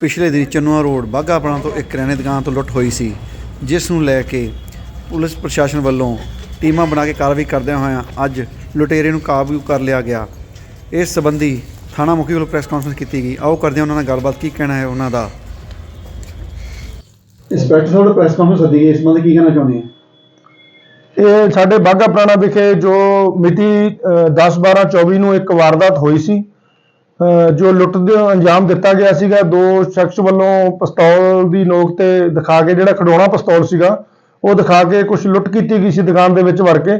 ਪਿਛਲੇ ਦਿਨ ਚੰਨੂਆ ਰੋਡ ਬਾਘਾਪੁਰਾਂ ਤੋਂ ਇੱਕ ਕਰਿਆਨੇ ਦੁਕਾਨ ਤੋਂ ਲੁੱਟ ਹੋਈ ਸੀ ਜਿਸ ਨੂੰ ਲੈ ਕੇ ਪੁਲਿਸ ਪ੍ਰਸ਼ਾਸਨ ਵੱਲੋਂ ਟੀਮਾਂ ਬਣਾ ਕੇ ਕਾਰਵਾਈ ਕਰਦਿਆਂ ਹੋਇਆਂ ਅੱਜ ਲੁਟੇਰੇ ਨੂੰ ਕਾਬੂ ਕਰ ਲਿਆ ਗਿਆ। ਇਸ ਸੰਬੰਧੀ ਥਾਣਾ ਮੁਖੀ ਵੱਲੋਂ ਪ੍ਰੈਸ ਕਾਨਫਰੰਸ ਕੀਤੀ ਗਈ। ਆਓ ਕਰਦੇ ਹਾਂ ਉਹਨਾਂ ਨਾਲ ਗੱਲਬਾਤ ਕੀ ਕਹਿਣਾ ਹੈ ਉਹਨਾਂ ਦਾ? ਇੰਸਪੈਕਟਰ ਸਾਹਿਬ ਪ੍ਰੈਸ ਕਾਨਫਰੰਸ ਸੱਦੀ ਗਈ ਇਸ ਸੰਬੰਧੀ ਕੀ ਕਹਿਣਾ ਚਾਹੁੰਦੇ ਆ? ਇਹ ਸਾਡੇ ਬਾਘਾ ਪੁਰਾਣਾ ਵਿਖੇ ਜੋ ਮਿਤੀ 10 12 24 ਨੂੰ ਇੱਕ ਵਾਰਦਾਤ ਹੋਈ ਸੀ ਜੋ ਲੁੱਟ ਦਾ ਅੰਜਾਮ ਦਿੱਤਾ ਗਿਆ ਸੀਗਾ, ਦੋ ਸ਼ਖਸ ਵੱਲੋਂ ਪਿਸਤੌਲ ਦੀ ਨੋਕ ਤੇ ਦਿਖਾ ਕੇ ਜਿਹੜਾ ਖਡਾਉਣਾ ਪਿਸਤੌਲ ਸੀਗਾ, ਉਹ ਦਿਖਾ ਕੇ ਕੁਝ ਲੁੱਟ ਕੀਤੀ ਗਈ ਸੀ ਦੁਕਾਨ ਦੇ ਵਿੱਚ ਵੜ ਕੇ।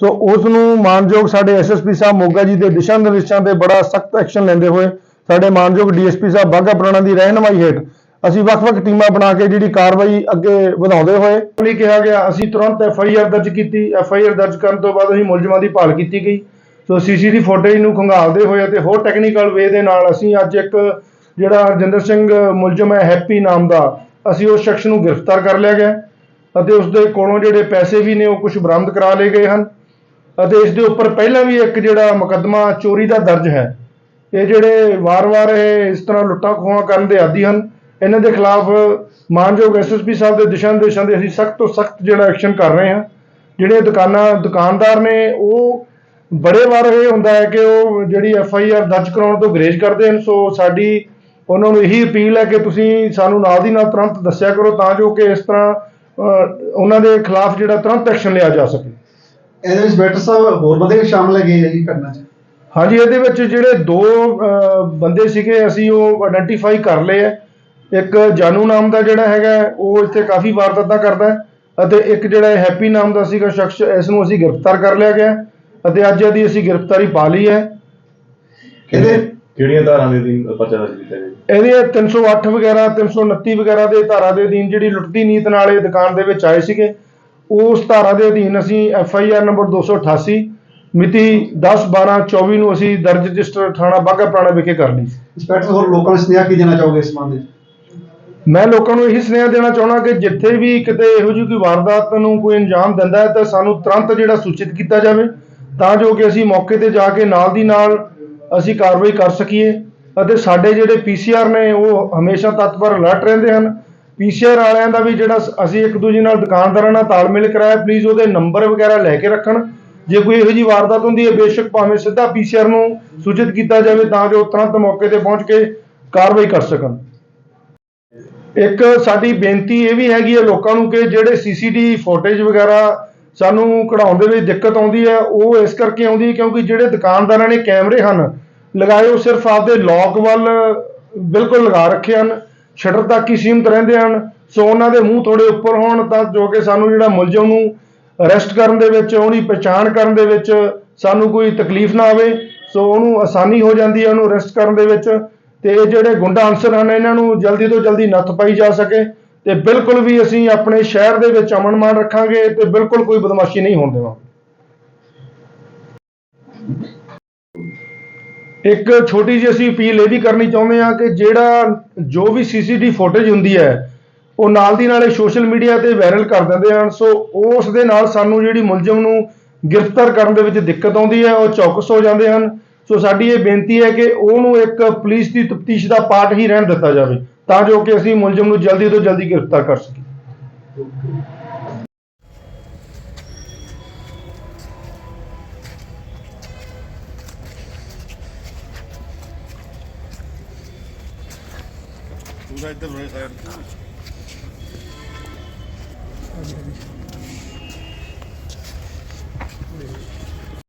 ਸੋ ਉਸ ਨੂੰ ਮਾਨਯੋਗ ਸਾਡੇ ਐਸਐਸਪੀ ਸਾਹਿਬ ਮੋਗਾ ਜੀ ਦੇ ਦਿਸ਼ਾ ਨਿਰਦੇਸ਼ਾਂ ਤੇ ਬੜਾ ਸਖਤ ਐਕਸ਼ਨ ਲੈਂਦੇ ਹੋਏ ਸਾਡੇ ਮਾਨਯੋਗ ਡੀਐਸਪੀ ਸਾਹਿਬ ਬਾਘਾ ਪੁਰਾਣਾ ਦੀ ਰਹਿਨਮਾਈ ਹੇਠ ਅਸੀਂ ਵੱਖ-ਵੱਖ ਟੀਮਾਂ ਬਣਾ ਕੇ ਜਿਹੜੀ ਕਾਰਵਾਈ ਅੱਗੇ ਵਧਾਉਂਦੇ ਹੋਏ ਲਈ ਕਿਹਾ ਗਿਆ, ਅਸੀਂ ਤੁਰੰਤ ਐਫਆਈਆਰ ਦਰਜ ਕੀਤੀ। ਐਫਆਈਆਰ ਦਰਜ ਕਰਨ ਤੋਂ ਬਾਅਦ ਅਸੀਂ ਮੁਲਜ਼ਮਾਂ ਦੀ ਭਾਲ ਕੀਤੀ ਗਈ। ਸੋ ਸੀਸੀਟੀਵੀ ਫੁਟੇਜ ਨੂੰ ਖੰਗਾਲਦੇ ਹੋਏ ਅਤੇ ਹੋਰ ਟੈਕਨੀਕਲ ਵੇ ਦੇ ਨਾਲ ਅਸੀਂ ਅੱਜ ਇੱਕ ਜਿਹੜਾ ਹਰਜਿੰਦਰ ਸਿੰਘ ਮੁਲਜ਼ਮ ਹੈ, ਹੈਪੀ ਨਾਮ ਦਾ, ਅਸੀਂ ਉਸ ਸ਼ਖਸ ਨੂੰ ਗ੍ਰਿਫਤਾਰ ਕਰ ਲਿਆ ਗਿਆ ਅਤੇ ਉਸ ਦੇ ਕੋਲੋਂ ਜਿਹੜੇ ਪੈਸੇ ਵੀ ਨੇ ਉਹ ਕੁਝ ਬਰਾਮਦ ਕਰਾ ਲਏ ਗਏ ਹਨ ਅਤੇ ਇਸ ਦੇ ਉੱਪਰ ਪਹਿਲਾਂ ਵੀ ਇੱਕ ਜਿਹੜਾ ਮੁਕੱਦਮਾ ਚੋਰੀ ਦਾ ਦਰਜ ਹੈ। ਇਹ ਜਿਹੜੇ ਵਾਰ-ਵਾਰ ਇਹ ਇਸ ਤਰ੍ਹਾਂ ਲੁੱਟਾਂ ਖੋਹਾਂ ਕਰਨ ਦੇ ਆਦੀ ਹਨ, ਇਹਨਾਂ ਦੇ ਖਿਲਾਫ ਮਾਨਯੋਗ ਐਸਐਸਪੀ ਸਾਹਿਬ ਦੇ ਦਿਸ਼ਾ ਨਿਰਦੇਸ਼ਾਂ ਦੇ ਅਸੀਂ ਸਖਤ ਤੋਂ ਸਖਤ ਜਿਹੜਾ ਐਕਸ਼ਨ ਕਰ ਰਹੇ ਹਾਂ। ਜਿਹੜੇ ਦੁਕਾਨਾਂ, ਦੁਕਾਨਦਾਰ ਨੇ ਉਹ ਬੜੇ ਵਾਰ ਇਹ ਹੁੰਦਾ ਹੈ ਕਿ ਉਹ ਜਿਹੜੀ ਐਫ ਆਈ ਆਰ ਦਰਜ ਕਰਾਉਣ ਤੋਂ ਗਰੇਜ ਕਰਦੇ ਹਨ ਸੋ ਸਾਡੀ ਉਹਨਾਂ ਨੂੰ ਇਹੀ ਅਪੀਲ ਹੈ ਕਿ ਤੁਸੀਂ ਸਾਨੂੰ ਨਾਲ ਦੀ ਨਾਲ ਤੁਰੰਤ ਦੱਸਿਆ ਕਰੋ ਤਾਂ ਜੋ ਕਿ ਇਸ ਤਰ੍ਹਾਂ ਉਹਨਾਂ ਦੇ ਖਿਲਾਫ ਜਿਹੜਾ ਤੁਰੰਤ ਐਕਸ਼ਨ ਲਿਆ ਜਾ ਸਕੇ। ਇਹਦੇ ਵਿੱਚ ਇੰਸਪੈਕਟਰ ਸਾਹਿਬ ਹੋਰ ਬੰਦੇ ਸ਼ਾਮਲ ਹੈਗੇ ਆ ਜੀ ਘਟਨਾ 'ਚ? ਹਾਂਜੀ ਇਹਦੇ ਵਿੱਚ ਜਿਹੜੇ ਦੋ ਬੰਦੇ ਸੀਗੇ ਅਸੀਂ ਉਹ ਆਇਡੈਂਟੀਫਾਈ ਕਰ ਲਏ ਹੈ ਇੱਕ ਜਾਨੂ ਨਾਮ ਦਾ ਜਿਹੜਾ ਹੈਗਾ ਉਹ ਇੱਥੇ ਕਾਫੀ ਵਾਰਦਾਤਾਂ ਕਰਦਾ ਹੈ ਅਤੇ ਇੱਕ ਜਿਹੜਾ ਹੈਪੀ ਨਾਮ ਦਾ ਸੀਗਾ ਸ਼ਖਸ ਇਸ ਨੂੰ ਅਸੀਂ ਗ੍ਰਿਫਤਾਰ ਕਰ ਲਿਆ ਗਿਆ ਅਤੇ ਅੱਜ ਇਹਦੀ ਅਸੀਂ ਗ੍ਰਿਫਤਾਰੀ ਪਾ ਲਈ ਹੈ। ਇਹਦੇ ਕਿਹੜੀਆਂ ਧਾਰਾਂ ਦੇ ਅਧੀਨ ਪਰਚਾ ਦਰਜ ਕੀਤਾ ਗਿਆ ਜੀ? ਇਹਦੇ 308 ਵਗੈਰਾ 329 ਵਗੈਰਾ ਦੇ ਧਾਰਾ ਦੇ ਅਧੀਨ ਜਿਹੜੀ ਲੁੱਟਦੀ ਨੀਤ ਨਾਲ ਇਹ ਦੁਕਾਨ ਦੇ ਵਿੱਚ ਆਏ ਸੀਗੇ ਉਸ ਧਾਰਾ ਦੇ ਅਧੀਨ ਅਸੀਂ ਐਫ ਆਈ ਆਰ ਨੰਬਰ 288 ਮਿਤੀ 10 12 24 ਨੂੰ ਅਸੀਂ ਦਰਜ ਰਜਿਸਟਰ ਥਾਣਾ ਬਾਘਾ ਪੁਰਾਣਾ ਵਿਖੇ ਕਰ ਲਈ ਇੰਸਪੈਕਟਰ ਹੋਰ ਲੋਕਾਂ ਨੂੰ ਸੁਨੇਹਾ ਕੀ ਦੇਣਾ ਚਾਹੋਗੇ ਇਸ ਸੰਬੰਧ ਵਿੱਚ? ਮੈਂ ਲੋਕਾਂ ਨੂੰ ਇਹੀ ਸੁਨੇਹਾ ਦੇਣਾ ਚਾਹੁੰਦਾ ਕਿ ਜਿੱਥੇ ਵੀ ਕਿਤੇ ਇਹੋ ਜਿਹੀ ਕੋਈ ਵਾਰਦਾਤ ਨੂੰ ਕੋਈ ਅੰਜਾਮ ਦਿੰਦਾ ਹੈ ਤਾਂ ਸਾਨੂੰ ਤੁਰੰਤ ਜਿਹੜਾ ਸੂਚਿਤ ਕੀਤਾ ਜਾਵੇ। ਤਾਂ ਜੋ ਕਿ ਅਸੀਂ ਮੌਕੇ ਤੇ ਜਾ ਕੇ ਨਾਲ ਦੀ ਨਾਲ ਅਸੀਂ ਕਾਰਵਾਈ ਕਰ ਸਕੀਏ ਅਤੇ ਸਾਡੇ ਜਿਹੜੇ ਪੀਸੀਆਰ ਨੇ ਉਹ ਹਮੇਸ਼ਾ ਤਤਪਰ ਅਲਰਟ ਰਹਿੰਦੇ ਹਨ। ਪੀਸੀਆਰ ਵਾਲਿਆਂ ਦਾ ਵੀ ਜਿਹੜਾ ਅਸੀਂ ਇੱਕ ਦੂਜੇ ਨਾਲ ਦੁਕਾਨਦਾਰਾਂ ਨਾਲ ਤਾਲਮੇਲ ਕਰਾਇਆ ਪਲੀਜ਼ ਉਹਦੇ ਨੰਬਰ ਵਗੈਰਾ ਲੈ ਕੇ ਰੱਖਣ। ਜੇ ਕੋਈ ਇਹੋ ਜਿਹੀ ਵਾਰਦਾਤ ਹੁੰਦੀ ਹੈ, ਬੇਸ਼ੱਕ ਭਾਵੇਂ ਸਿੱਧਾ ਪੀਸੀਆਰ ਨੂੰ ਸੂਚਿਤ ਕੀਤਾ ਜਾਵੇ ਤਾਂ ਜੋ ਤੁਰੰਤ ਮੌਕੇ ਤੇ ਪਹੁੰਚ ਕੇ ਕਾਰਵਾਈ ਕਰ ਸਕਣ। ਇੱਕ ਸਾਡੀ ਬੇਨਤੀ ਇਹ ਵੀ ਹੈਗੀ ਹੈ ਲੋਕਾਂ ਨੂੰ ਕਿ ਜਿਹੜੇ ਸੀਸੀਟੀ ਫੁਟੇਜ ਵਗੈਰਾ ਸਾਨੂੰ ਕਢਾਉਣ ਦੇ ਵਿੱਚ ਦਿੱਕਤ ਆਉਂਦੀ ਹੈ, ਉਹ ਇਸ ਕਰਕੇ ਆਉਂਦੀ ਹੈ ਕਿਉਂਕਿ ਜਿਹੜੇ ਦੁਕਾਨਦਾਰਾਂ ਨੇ ਕੈਮਰੇ ਹਨ, ਲਗਾਏ ਉਹ ਸਿਰਫ ਆਪਦੇ ਲੋਕ ਵੱਲ ਬਿਲਕੁਲ ਲਗਾ ਰੱਖੇ ਹਨ ਸ਼ਟਰ ਤੱਕ ਹੀ ਸੀਮਤ ਰਹਿੰਦੇ ਹਨ, ਸੋ ਉਹਨਾਂ ਦੇ ਮੂੰਹ ਥੋੜੇ ਉੱਪਰ ਹੋਣ ਤਾਂ ਜੋ ਕਿ ਸਾਨੂੰ ਜਿਹੜਾ ਮੁਲਜ਼ਮ ਨੂੰ ਅਰੈਸਟ ਕਰਨ ਦੇ ਵਿੱਚ, ਉਹਦੀ ਪਛਾਣ ਕਰਨ ਦੇ ਵਿੱਚ ਸਾਨੂੰ ਕੋਈ ਤਕਲੀਫ ਨਾ ਆਵੇ, ਸੋ ਉਹਨੂੰ ਆਸਾਨੀ ਹੋ ਜਾਂਦੀ ਹੈ ਉਹਨੂੰ ਅਰੈਸਟ ਕਰਨ ਦੇ ਵਿੱਚ, ਤੇ ਇਹ ਜਿਹੜੇ ਗੁੰਡਾ ਅਨਸਰ ਹਨ, ਇਹਨਾਂ ਨੂੰ ਜਲਦੀ ਤੋਂ ਜਲਦੀ ਨੱਥ ਪਾਈ ਜਾ ਸਕੇ। ਤੇ ਬਿਲਕੁਲ ਵੀ ਅਸੀਂ ਆਪਣੇ ਸ਼ਹਿਰ ਦੇ ਵਿੱਚ ਅਮਨ ਮਾਨ ਰੱਖਾਂਗੇ ਤੇ ਬਿਲਕੁਲ ਕੋਈ ਬਦਮਾਸ਼ੀ ਨਹੀਂ ਹੋਣ ਦੇਵਾਂਗੇ। ਇੱਕ ਛੋਟੀ ਜਿਹੀ ਅਸੀਂ ਅਪੀਲ ਇਹ ਵੀ ਕਰਨੀ ਚਾਹੁੰਦੇ ਹਾਂ ਕਿ ਜਿਹੜਾ ਜੋ ਵੀ ਸੀਸੀਟੀਵੀ ਫੁਟੇਜ ਹੁੰਦੀ ਹੈ, ਉਹ ਨਾਲ ਦੀ ਨਾਲ ਇਹ ਸੋਸ਼ਲ ਮੀਡੀਆ ਤੇ ਵਾਇਰਲ ਕਰ ਦਿੰਦੇ ਹਨ, ਸੋ ਉਸ ਦੇ ਨਾਲ ਸਾਨੂੰ ਜਿਹੜੀ ਮੁਲਜ਼ਮ ਨੂੰ ਗ੍ਰਿਫਤਾਰ ਕਰਨ ਦੇ ਵਿੱਚ ਦਿੱਕਤ ਆਉਂਦੀ ਹੈ, ਉਹ ਚੌਕਸ ਹੋ ਜਾਂਦੇ ਹਨ। ਸੋ ਸਾਡੀ ਇਹ ਬੇਨਤੀ ਹੈ ਕਿ ਉਹਨੂੰ ਇੱਕ ਪੁਲਿਸ ਦੀ ਤਫਤੀਸ਼ ਦਾ ਪਾਰਟ ਹੀ ਰਹਿਣ ਦਿੱਤਾ ਜਾਵੇ। ਤਾਂ ਜੋ ਕਿ ਅਸੀਂ ਮੁਲਜ਼ਮ ਨੂੰ ਜਲਦੀ ਤੋਂ ਜਲਦੀ ਗ੍ਰਿਫਤਾਰ ਕਰ ਸਕੀਏ। ਪੂਰਾ ਇੱਧਰ ਹੋਏ ਸਾਈਡ।